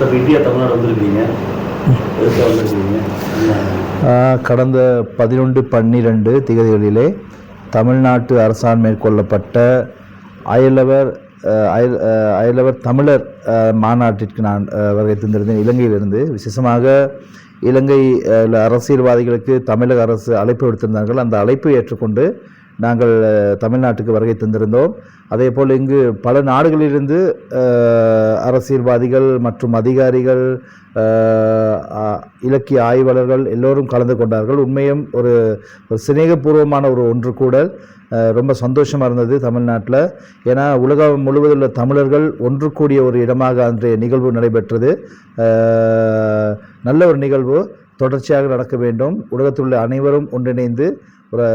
Sir India Tamil Nadu வந்திருக்கீங்க கடந்த பதினொன்று பன்னிரெண்டு திகதிகளிலே தமிழ்நாட்டு அரசால் மேற்கொள்ளப்பட்ட அயலவர் அயல் அயலவர் தமிழர் மாநாட்டிற்கு நான் வருகை தந்திருந்தேன். இலங்கையிலிருந்து. விசேஷமாக இலங்கை அரசியல்வாதிகளுக்கு தமிழக அரசு அழைப்பு விடுத்திருந்தார்கள். அந்த அழைப்பை ஏற்றுக்கொண்டு நாங்கள் தமிழ்நாட்டுக்கு வருகை தந்திருந்தோம். அதே போல் இங்கு பல நாடுகளிலிருந்து அரசியல்வாதிகள் மற்றும் அதிகாரிகள் இலக்கிய ஆய்வாளர்கள் எல்லோரும் கலந்து கொண்டார்கள். உண்மையும் ஒரு ஒரு சிநேகபூர்வமான ஒரு ஒன்று கூட ரொம்ப சந்தோஷமாக இருந்தது தமிழ்நாட்டில். ஏன்னா உலகம் முழுவதும் உள்ள தமிழர்கள் ஒன்று கூடிய ஒரு இடமாக அன்றைய நிகழ்வு நடைபெற்றது. நல்ல ஒரு நிகழ்வு. தொடர்ச்சியாக நடக்க வேண்டும். உலகத்தில் உள்ள அனைவரும் ஒன்றிணைந்து ஒரு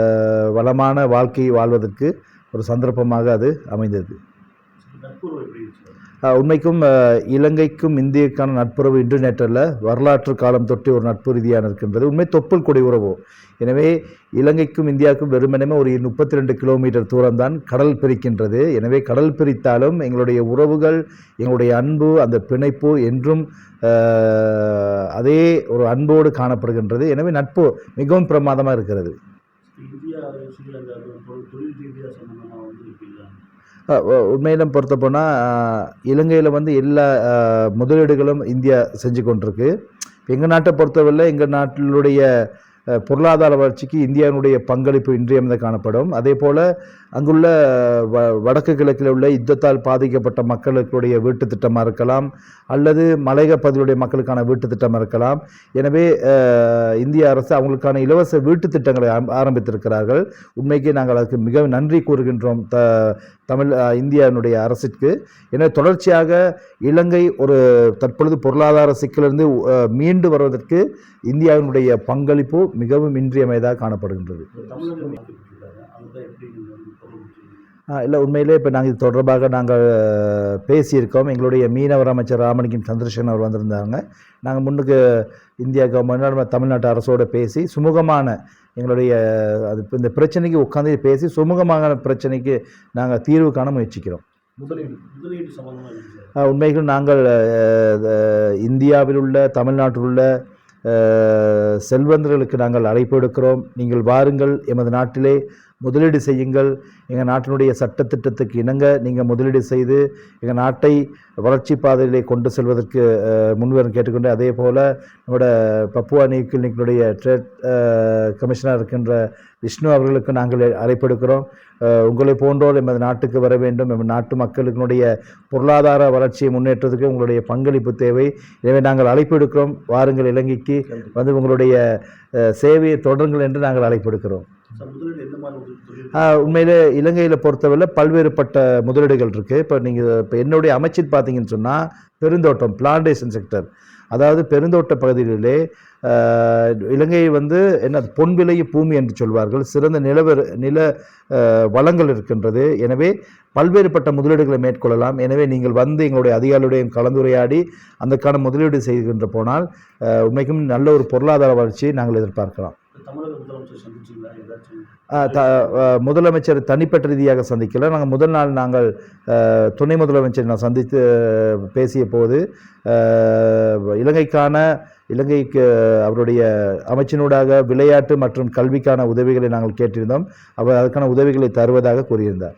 வளமான வாழ்க்கையை வாழ்வதற்கு ஒரு சந்தர்ப்பமாக அது அமைந்தது. உண்மைக்கும் இலங்கைக்கும் இந்தியக்கான நட்புறவு இன்று நேற்றல்ல வரலாற்று காலம் தொட்டி ஒரு நட்பு ரீதியான இருக்கின்றது. உண்மை தொப்புள் கொடி உறவு. எனவே இலங்கைக்கும் இந்தியாவுக்கும் வெறுமனமே ஒரு முப்பத்தி ரெண்டு கிலோமீட்டர் தூரம் தான் கடல் பிரிக்கின்றது. எனவே கடல் பிரித்தாலும் எங்களுடைய உறவுகள் எங்களுடைய அன்பு அந்த பிணைப்பு என்றும் அதே ஒரு அன்போடு காணப்படுகின்றது. எனவே நட்பு மிகவும் பிரமாதமாக இருக்கிறது. இந்தியா ஸ்ரீலங்கா தொழில் ரீதியாக உண்மையிலும் பொறுத்த போனால் இலங்கையில் வந்து எல்லா அஹ், முதலீடுகளும் இந்தியா செஞ்சு கொண்டிருக்கு. எங்கள் நாட்டை பொறுத்தவரை எங்கள் நாட்டினுடைய பொருளாதார வளர்ச்சிக்கு இந்தியாவினுடைய பங்களிப்பு இன்றியமைந்த காணப்படும். அதே போல் அங்குள்ள வ வடக்கு கிழக்கில் உள்ள யுத்தத்தால் பாதிக்கப்பட்ட மக்களுடைய வீட்டு திட்டமாக இருக்கலாம் அல்லது மலையக பகுதியுடைய மக்களுக்கான வீட்டு திட்டமாக இருக்கலாம். எனவே இந்திய அரசு அவங்களுக்கான இலவச வீட்டு திட்டங்களை ஆரம்பித்திருக்கிறார்கள். உண்மைக்கு நாங்கள் அதுக்கு மிக நன்றி கூறுகின்றோம். த தமிழ் இந்தியாவினுடைய அரசிற்கு. என தொடர்ச்சியாக இலங்கை ஒரு தற்பொழுது பொருளாதார சிக்கலிருந்து மீண்டு வருவதற்கு இந்தியாவினுடைய பங்களிப்பு மிகவும் இன்றியமையதாக காணப்படுகின்றது. இல்லை உண்மையிலே இப்போ நாங்கள் இது தொடர்பாக நாங்கள் பேசியிருக்கோம். எங்களுடைய மீனவர் அமைச்சர் ராமலிங்கம் சந்திரசேகரன் அவர் வந்திருந்தாங்க நாங்கள் முன்னுக்கு இந்தியா கவர்மெண்ட் தமிழ்நாட்டு அரசோடு பேசி சுமூகமான எங்களுடைய அது இந்த பிரச்சனைக்கு உட்காந்து பேசி சுமூகமான பிரச்சனைக்கு நாங்கள் தீர்வு காண முயற்சிக்கிறோம். உண்மைகள் நாங்கள் இந்தியாவில் உள்ள தமிழ்நாட்டில் உள்ள செல்வந்தர்களுக்கு நாங்கள் அழைப்பு எடுக்கிறோம். நீங்கள் வாருங்கள் எமது நாட்டிலே முதலீடு செய்யுங்கள். எங்கள் நாட்டினுடைய சட்டத்திட்டத்துக்கு இணங்க நீங்கள் முதலீடு செய்து எங்கள் நாட்டை வளர்ச்சி பாதையிலே கொண்டு செல்வதற்கு முன்வரும் கேட்டுக்கொண்டு அதே போல் நம்மளோட பப்புவா நியூக்கிளினிக்கினுடைய ட்ரேட் கமிஷனர் இருக்கின்ற விஷ்ணு அவர்களுக்கு நாங்கள் அழைப்பெடுக்கிறோம். உங்களை போன்றோர் எமது நாட்டுக்கு வர வேண்டும். எமது நாட்டு மக்களுக்கினுடைய பொருளாதார வளர்ச்சியை முன்னேற்றத்துக்கு உங்களுடைய பங்களிப்பு தேவை. எனவே நாங்கள் அழைப்பு எடுக்கிறோம் வாருங்கள் இலங்கைக்கு வந்து உங்களுடைய சேவையை தொடருங்கள் என்று நாங்கள் அழைப்பு எடுக்கிறோம் உண்மையிலே இலங்கையில் பொறுத்தவரை பல்வேறுபட்ட முதலீடுகள் இருக்குது இப்போ நீங்கள் இப்போ என்னுடைய அமைச்சர் பார்த்தீங்கன்னு சொன்னால் பெருந்தோட்டம் பிளான்டேஷன் செக்டர் அதாவது பெருந்தோட்ட பகுதிகளிலே இலங்கை வந்து என்ன பொன் விலை பூமி என்று சொல்வார்கள். சிறந்த நிலவர நில வளங்கள் இருக்கின்றது. எனவே பல்வேறுபட்ட முதலீடுகளை மேற்கொள்ளலாம். எனவே நீங்கள் வந்து எங்களுடைய அதிகாரியுடையும் கலந்துரையாடி அதற்கான முதலீடு செய்கின்ற போனால் உண்மைக்கும் நல்ல ஒரு பொருளாதார வளர்ச்சியை நாங்கள் எதிர்பார்க்கலாம். முதலமைச்சர் த முதலமைச்சர் தனிப்பட்ட ரீதியாக சந்திக்கல. நாங்கள் முதல் நாள் நாங்கள் துணை முதலமைச்சர் நான் சந்தித்து பேசிய போது இலங்கைக்கான இலங்கைக்கு அவருடைய அமைச்சினூடாக விளையாட்டு மற்றும் கல்விக்கான உதவிகளை நாங்கள் கேட்டிருந்தோம். அவர் அதற்கான உதவிகளை தருவதாக கூறியிருந்தார்.